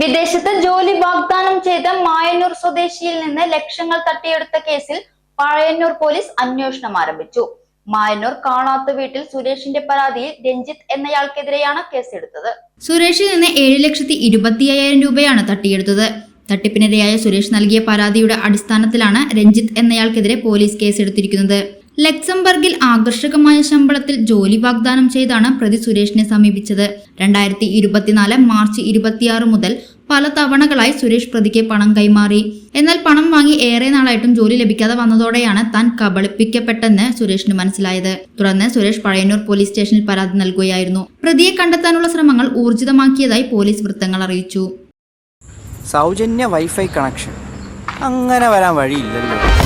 വിദേശത്ത് ജോലി വാഗ്ദാനം ചെയ്ത മായന്നൂർ സ്വദേശിയിൽ നിന്ന് ലക്ഷങ്ങൾ തട്ടിയെടുത്ത കേസിൽ പഴയന്നൂർ പോലീസ് അന്വേഷണം ആരംഭിച്ചു. മായന്നൂർ കാണാത്ത വീട്ടിൽ സുരേഷിന്റെ പരാതിയിൽ രഞ്ജിത്ത് എന്നയാൾക്കെതിരെയാണ് കേസെടുത്തത്. സുരേഷിൽ നിന്ന് ഏഴ് ലക്ഷത്തി ഇരുപത്തി അയ്യായിരം രൂപയാണ് തട്ടിയെടുത്തത്. തട്ടിപ്പിനിരയായ സുരേഷ് നൽകിയ പരാതിയുടെ അടിസ്ഥാനത്തിലാണ് രഞ്ജിത്ത് എന്നയാൾക്കെതിരെ പോലീസ് കേസെടുത്തിരിക്കുന്നത്. ലക്സംബർഗിൽ ആകർഷകമായ ശമ്പളത്തിൽ ജോലി വാഗ്ദാനം ചെയ്താണ് പ്രതി സുരേഷിനെ സമീപിച്ചത്. രണ്ടായിരത്തി ഇരുപത്തിനാല് മാർച്ച് ഇരുപത്തിയാറ് മുതൽ പല തവണകളായി സുരേഷ് പ്രതിക്ക് പണം കൈമാറി. എന്നാൽ പണം വാങ്ങി ഏറെ നാളായിട്ടും ജോലി ലഭിക്കാതെ വന്നതോടെയാണ് താൻ കബളിപ്പിക്കപ്പെട്ടെന്ന് സുരേഷിന് മനസ്സിലായത്. തുടർന്ന് സുരേഷ് പഴയന്നൂർ പോലീസ് സ്റ്റേഷനിൽ പരാതി നൽകുകയായിരുന്നു. പ്രതിയെ കണ്ടെത്താനുള്ള ശ്രമങ്ങൾ ഊർജിതമാക്കിയതായി പോലീസ് വൃത്തങ്ങൾ അറിയിച്ചു. സൗജന്യ വൈഫൈ കണക്ഷൻ. അങ്ങനെ വരാൻ വഴിയില്ലല്ലോ.